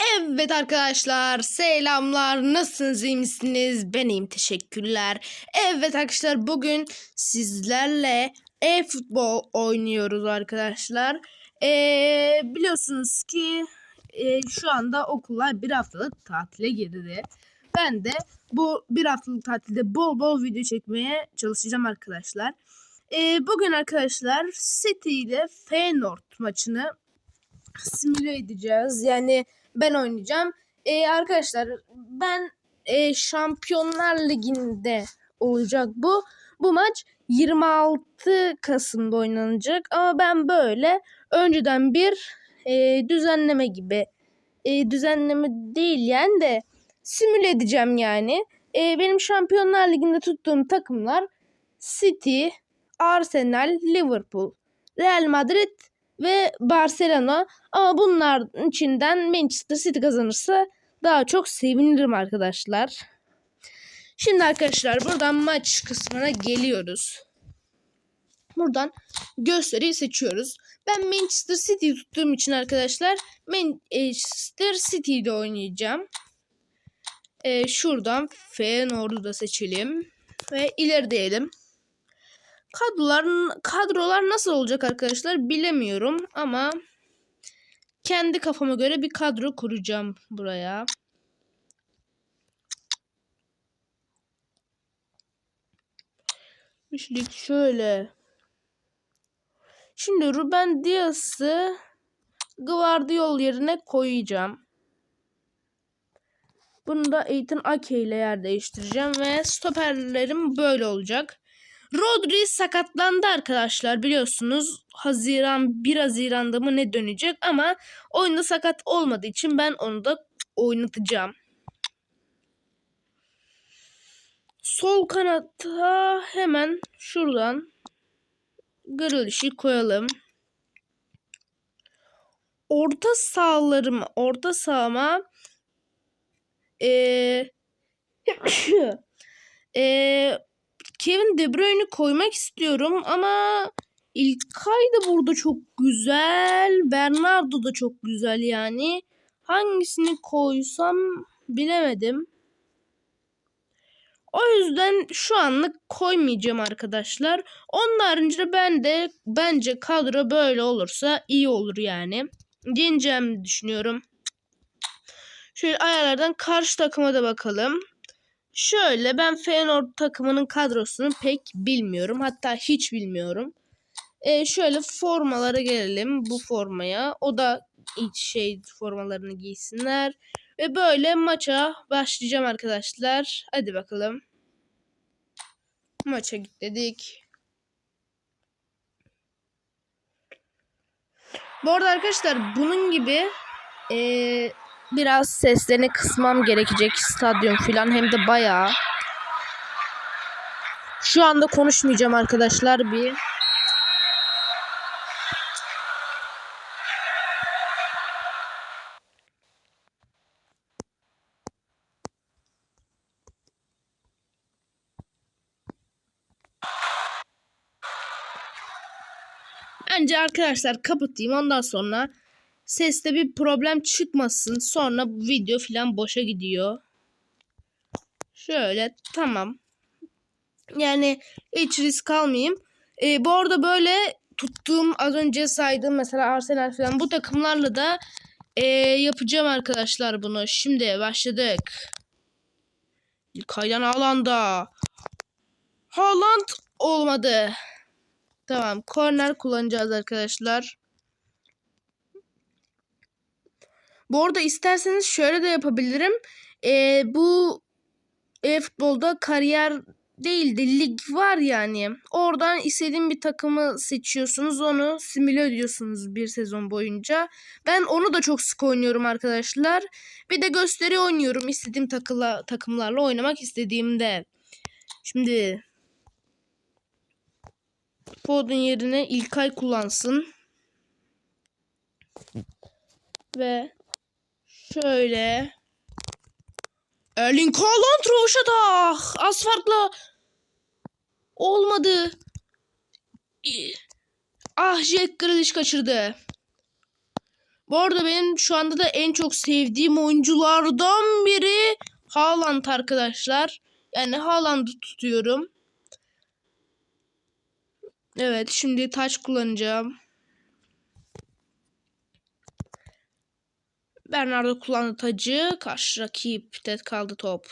Evet arkadaşlar selamlar. Nasılsınız iyi misiniz? Ben iyiyim teşekkürler. Evet arkadaşlar bugün sizlerle e-futbol oynuyoruz arkadaşlar. Ee, Biliyorsunuz ki e, şu anda okullar bir haftalık tatile girdi. Ben de bu bir haftalık tatilde bol bol video çekmeye çalışacağım arkadaşlar. Ee, Bugün arkadaşlar City ile Feyenoord maçını simüle edeceğiz yani ben oynayacağım. Ee, arkadaşlar ben e, Şampiyonlar Ligi'nde olacak bu. Bu maç 26 Kasım'da oynanacak ama ben böyle önceden bir e, düzenleme gibi e, düzenleme değil yani de simüle edeceğim yani. E, benim Şampiyonlar Ligi'nde tuttuğum takımlar City, Arsenal, Liverpool, Real Madrid ve Barcelona. Ama bunların içinden Manchester City kazanırsa daha çok sevinirim arkadaşlar. Şimdi arkadaşlar buradan maç kısmına geliyoruz. Buradan gösteriyi seçiyoruz. Ben Manchester City'yi tuttuğum için arkadaşlar Manchester City ile oynayacağım. Ee, şuradan Feyenoord'u da seçelim. Ve ileri diyelim. Kadrolar, kadrolar nasıl olacak arkadaşlar bilemiyorum ama kendi kafama göre bir kadro kuracağım buraya. Şimdi şöyle. Şimdi Ruben Dias'ı Guardiol yerine koyacağım. Bunu da Ethan Ake ile yer değiştireceğim ve stoperlerim böyle olacak. Rodri sakatlandı arkadaşlar biliyorsunuz. Haziran 1 Haziran'da mı ne dönecek ama oyunda sakat olmadığı için ben onu da oynatacağım. Sol kanatta hemen şuradan Grealish'i koyalım. Orta sahalarım, orta sahama ee, ee, Kevin De Bruyne'i koymak istiyorum ama İlkay da burada çok güzel. Bernardo da çok güzel yani. Hangisini koysam bilemedim. O yüzden şu anlık koymayacağım arkadaşlar. Onun haricinde ben de bence kadro böyle olursa iyi olur yani. Yeneceğimi düşünüyorum. Şöyle ayarlardan karşı takıma da bakalım. Şöyle ben Feyenoord takımının kadrosunu pek bilmiyorum. Hatta hiç bilmiyorum. E, şöyle formalara gelelim bu formaya. O da şey formalarını giysinler. Ve böyle maça başlayacağım arkadaşlar. Hadi bakalım. Maça git dedik. Bu arada arkadaşlar bunun gibi e, biraz seslerini kısmam gerekecek stadyum filan hem de bayağı. Şu anda konuşmayacağım arkadaşlar bir. Bence arkadaşlar kapatayım ondan sonra seste bir problem çıkmasın. Sonra video filan boşa gidiyor. Şöyle tamam. Yani hiç risk almayayım. Ee, bu arada böyle tuttuğum az önce saydığım mesela Arsenal falan bu takımlarla da e, yapacağım arkadaşlar bunu. Şimdi başladık. İlkay'dan Haaland'a. Haaland olmadı. Tamam. Korner kullanacağız arkadaşlar. Bu arada isterseniz şöyle de yapabilirim. Ee, bu e-futbolda kariyer değil de lig var yani. Oradan istediğim bir takımı seçiyorsunuz. Onu simüle ediyorsunuz bir sezon boyunca. Ben onu da çok sık oynuyorum arkadaşlar. Bir de gösteri oynuyorum istediğim takıla, takımlarla oynamak istediğimde. Şimdi Foden yerine İlkay kullansın. Ve şöyle Erling Haaland Roşa'da az farklı olmadı. Ah Jack Grealish kaçırdı. Bu arada benim şu anda da en çok sevdiğim oyunculardan biri Haaland arkadaşlar. Yani Haaland'ı tutuyorum. Evet şimdi taç kullanacağım. Bernardo kullandı tacı. Karşı rakip tet kaldı top.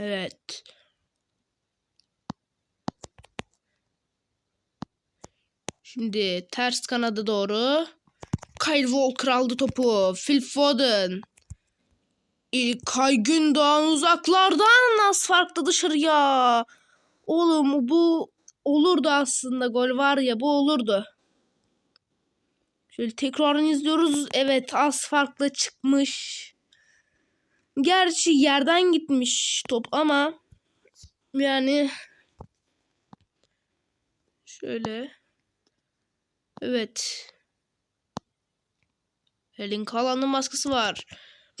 Evet. Şimdi ters kanada doğru. Kyle Walker aldı topu. Phil Foden. İlkay Gündoğan uzaklardan az farklı dışarıya. Oğlum bu olurdu aslında gol var ya bu olurdu. Şöyle tekrarını izliyoruz. Evet az farklı çıkmış. Gerçi yerden gitmiş top ama yani şöyle evet Elin Kalan'ın baskısı var.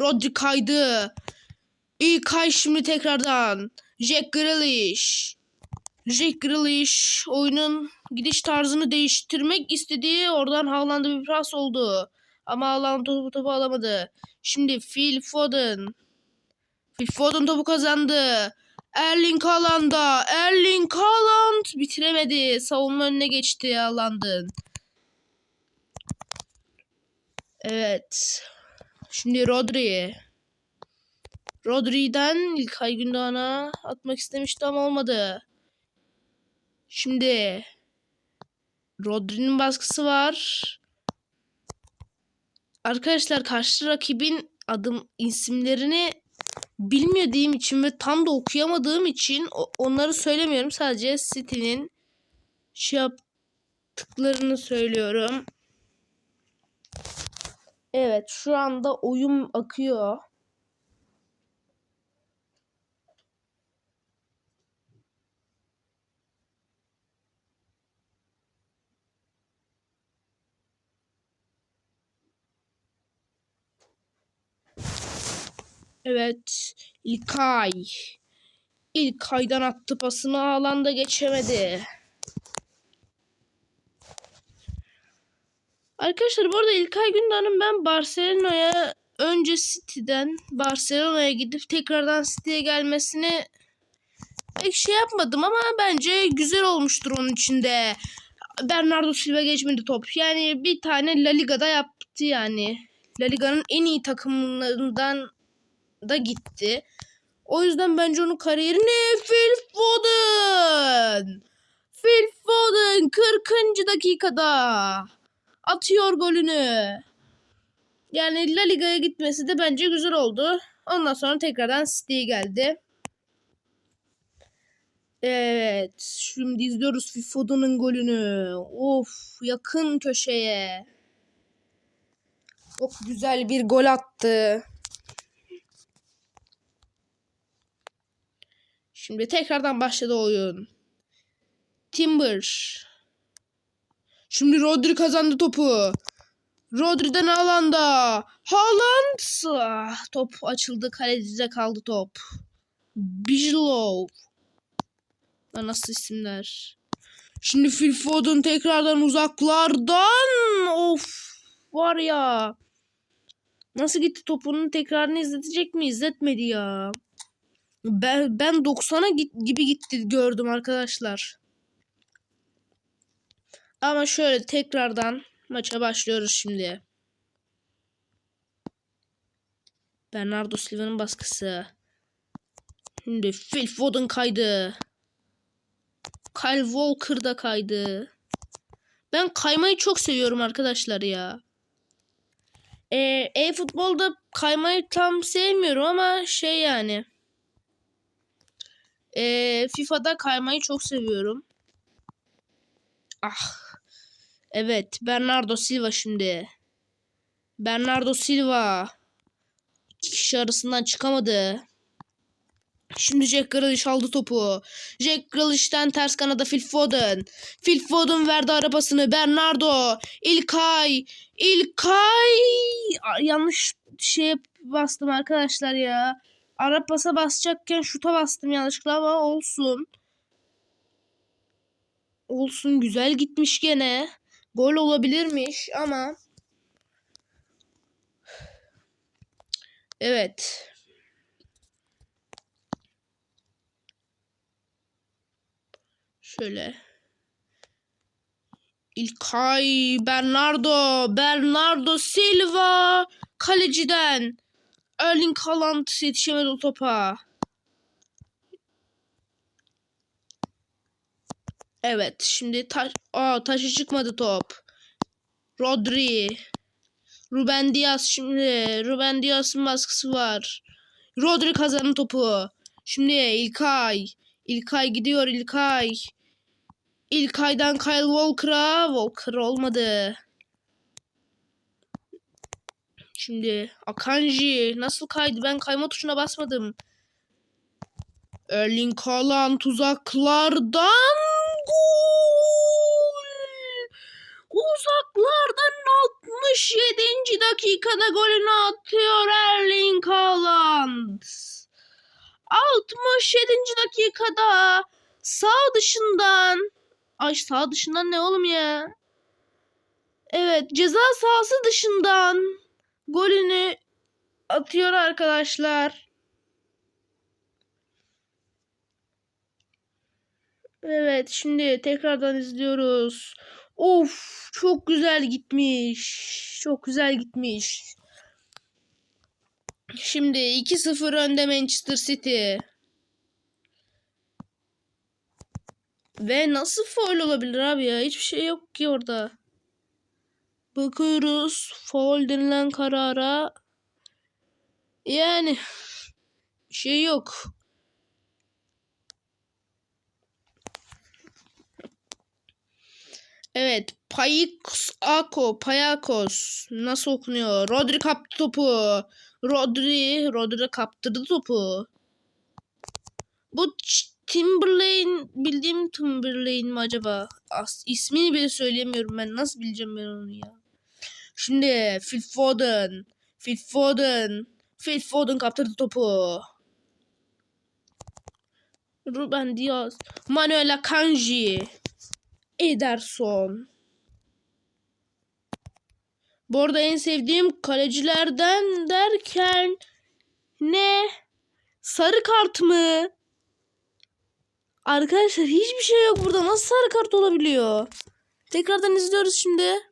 Rodri kaydı. İyi kay şimdi tekrardan. Jack Grealish. Jack Grealish oyunun gidiş tarzını değiştirmek istediği oradan Haaland'a bir pas oldu. Ama Haaland topu, topu alamadı. Şimdi Phil Foden. Phil Foden topu kazandı. Erling Haaland'a. Erling Haaland bitiremedi. Savunma önüne geçti Haaland'ın. Evet. Şimdi Rodri. Rodri'den İlkay Gündoğan'a atmak istemişti ama olmadı. Şimdi Rodri'nin baskısı var. Arkadaşlar karşı rakibin adım isimlerini bilmediğim için ve tam da okuyamadığım için onları söylemiyorum. Sadece City'nin şey yaptıklarını söylüyorum. Evet şu anda oyun akıyor. Evet. İlkay. İlkay'dan attı pasını alanda geçemedi. Arkadaşlar bu arada İlkay Gündoğan'ın ben Barcelona'ya önce City'den Barcelona'ya gidip tekrardan City'ye gelmesini pek şey yapmadım ama bence güzel olmuştur onun içinde. Bernardo Silva geçmedi top. Yani bir tane La Liga'da yaptı yani. La Liga'nın en iyi takımlarından da gitti. O yüzden bence onun kariyerini Phil Foden. Phil Foden 40. dakikada atıyor golünü. Yani La Liga'ya gitmesi de bence güzel oldu. Ondan sonra tekrardan City'ye geldi. Evet. Şimdi izliyoruz Phil Foden'ın golünü. Of yakın köşeye. Çok güzel bir gol attı. Şimdi tekrardan başladı oyun. Timber. Şimdi Rodri kazandı topu. Rodri'den alanda. Haaland. Ah, top açıldı. Kalecide kaldı top. Bijlov. Nasıl isimler? Şimdi Phil Foden tekrardan uzaklardan. Of. Var ya. Nasıl gitti topunun tekrarını izletecek mi? İzletmedi ya. Ben, ben 90'a git, gibi gitti gördüm arkadaşlar. Ama şöyle tekrardan maça başlıyoruz şimdi. Bernardo Silva'nın baskısı. Şimdi Phil Foden kaydı. Kyle Walker da kaydı. Ben kaymayı çok seviyorum arkadaşlar ya. E, e-futbolda kaymayı tam sevmiyorum ama şey yani. E, FIFA'da kaymayı çok seviyorum. Ah. Evet. Bernardo Silva şimdi. Bernardo Silva. İki kişi arasından çıkamadı. Şimdi Jack Grealish aldı topu. Jack Grealish'ten ters kanada Phil Foden. Phil Foden verdi arabasını. Bernardo. İlkay. İlkay. Yanlış şey bastım arkadaşlar ya. Ara pasa basacakken şuta bastım yanlışlıkla ama olsun. Olsun güzel gitmiş gene. gol olabilirmiş ama Evet. Şöyle. İlkay Bernardo, Bernardo Silva kaleciden Erling Haaland yetişemedi o topa. Evet, şimdi taş Aa, taşı çıkmadı top. Rodri. Ruben Diaz şimdi. Ruben Diaz'ın baskısı var. Rodri kazandı topu. Şimdi İlkay. İlkay gidiyor İlkay. İlkay'dan Kyle Walker'a. Walker olmadı. Şimdi Akanji nasıl kaydı? Ben kayma tuşuna basmadım. Erling Haaland uzaklardan gol. Uzaklardan 67. dakikada golünü atıyor Erling Haaland. 67. dakikada sağ dışından Ay sağ dışından ne oğlum ya? Evet ceza sahası dışından golünü atıyor arkadaşlar. Evet şimdi tekrardan izliyoruz. Of çok güzel gitmiş. Çok güzel gitmiş. Şimdi 2-0 önde Manchester City. Ve nasıl foul olabilir abi ya? Hiçbir şey yok ki orada. Bakıyoruz foul denilen karara. Yani şey yok. Evet. Payikos Ako, Payakos. Nasıl okunuyor? Rodri kaptı topu. Rodri, Rodri kaptırdı topu. Bu Timberlane, bildiğim Timberlane mi acaba? As ismini bile söyleyemiyorum ben. Nasıl bileceğim ben onu ya? Şimdi Phil Foden. Phil Foden. Phil Foden kaptırdı topu. Ruben Diaz. Manuel Akanji. Ederson. Bu arada en sevdiğim kalecilerden derken ne? Sarı kart mı? Arkadaşlar hiçbir şey yok burada. Nasıl sarı kart olabiliyor? Tekrardan izliyoruz şimdi.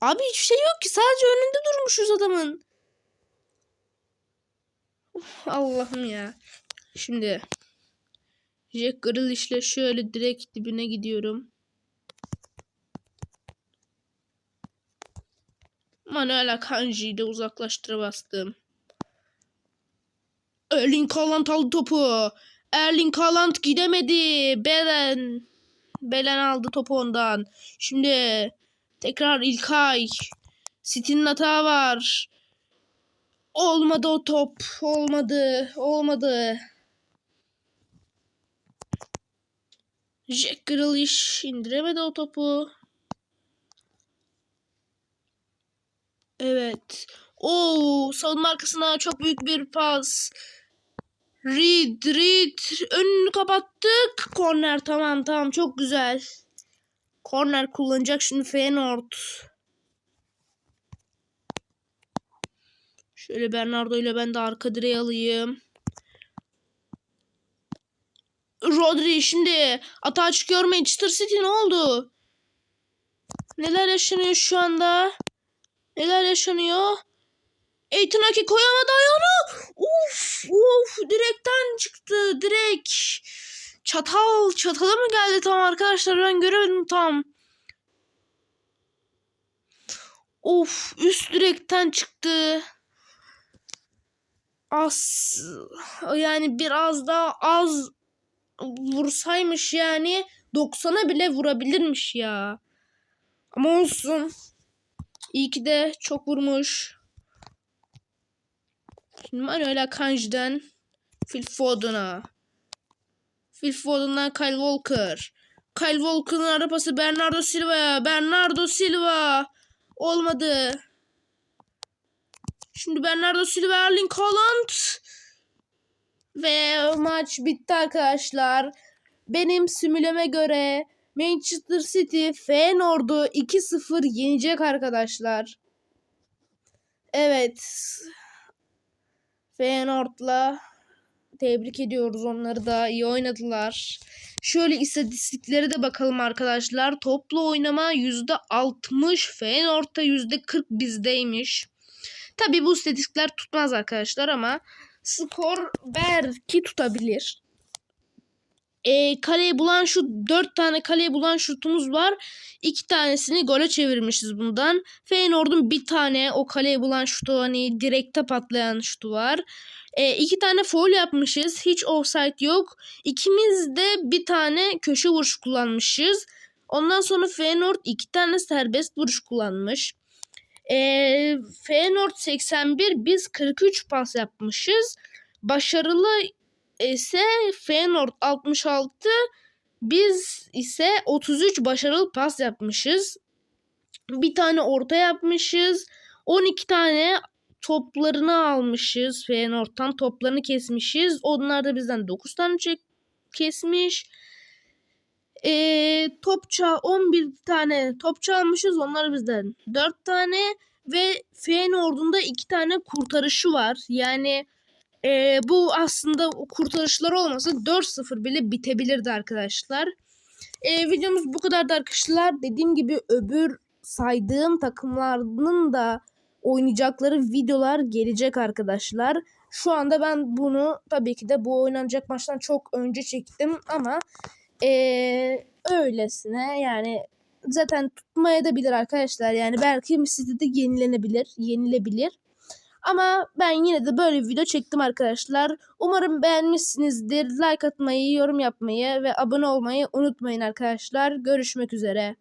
Abi hiçbir şey yok ki. Sadece önünde durmuşuz adamın. Allah'ım ya. Şimdi Jack Grealish'le şöyle direkt dibine gidiyorum. Manuel Akanji'yi de uzaklaştıra bastım. Erling Haaland aldı topu. Erling Haaland gidemedi. Belen. Belen aldı topu ondan. Şimdi tekrar İlkay. City'nin hata var. Olmadı o top. Olmadı. Olmadı. Jack Grealish indiremedi o topu. Evet. Oo, savunma arkasına çok büyük bir pas. Reed, Reed önünü kapattık. Korner tamam tamam çok güzel. Korner kullanacak şimdi Feyenoord. Şöyle Bernardo ile ben de arka direğe alayım. Rodri şimdi atağa çıkıyor Manchester City ne oldu? Neler yaşanıyor şu anda? Neler yaşanıyor? Ethan Aki koyamadı ayağını. Uf uf direkten çıktı direkt. Çatal çatala mı geldi tam arkadaşlar ben göremedim tam. Of üst direkten çıktı. Az yani biraz daha az vursaymış yani 90'a bile vurabilirmiş ya. Ama olsun. İyi ki de çok vurmuş. Şimdi Manuel Akanji'den Phil Foden'a. Phil Foden'dan Kyle Walker. Kyle Walker'ın arapası Bernardo Silva'ya. Bernardo Silva. Olmadı. Şimdi Bernardo Silva Erling Haaland. Ve maç bitti arkadaşlar. benim simüleme göre Manchester City Feyenoord'u 2-0 yenecek arkadaşlar. Evet. Feyenoord'la tebrik ediyoruz onları da iyi oynadılar. Şöyle istatistiklere de bakalım arkadaşlar. Toplu oynama %60 Feyenoord'da %40 bizdeymiş. Tabi bu istatistikler tutmaz arkadaşlar ama skor belki tutabilir. E, kaleyi bulan şu dört tane kaleyi bulan şutumuz var. İki tanesini gole çevirmişiz bundan. Feyenoord'un bir tane o kaleyi bulan şutu hani direkte patlayan şutu var. E, tane foul yapmışız. Hiç offside yok. İkimiz de bir tane köşe vuruş kullanmışız. Ondan sonra Feyenoord iki tane serbest vuruş kullanmış. E, Feyenoord 81 biz 43 pas yapmışız. Başarılı ise Feyenoord 66 biz ise 33 başarılı pas yapmışız. Bir tane orta yapmışız. 12 tane toplarını almışız. Feyenoord'dan toplarını kesmişiz. Onlar da bizden 9 tane çek kesmiş. Ee, top ça 11 tane top çalmışız. Onlar bizden 4 tane ve Feyenoord'un da 2 tane kurtarışı var. Yani e, bu aslında kurtarışlar olmasa 4-0 bile bitebilirdi arkadaşlar. E, videomuz bu kadardı arkadaşlar. Dediğim gibi öbür saydığım takımlarının da oynayacakları videolar gelecek arkadaşlar. Şu anda ben bunu tabii ki de bu oynanacak maçtan çok önce çektim ama ee, öylesine yani zaten tutmaya da bilir arkadaşlar. Yani belki sizde de yenilenebilir, yenilebilir. Ama ben yine de böyle bir video çektim arkadaşlar. Umarım beğenmişsinizdir. Like atmayı, yorum yapmayı ve abone olmayı unutmayın arkadaşlar. Görüşmek üzere.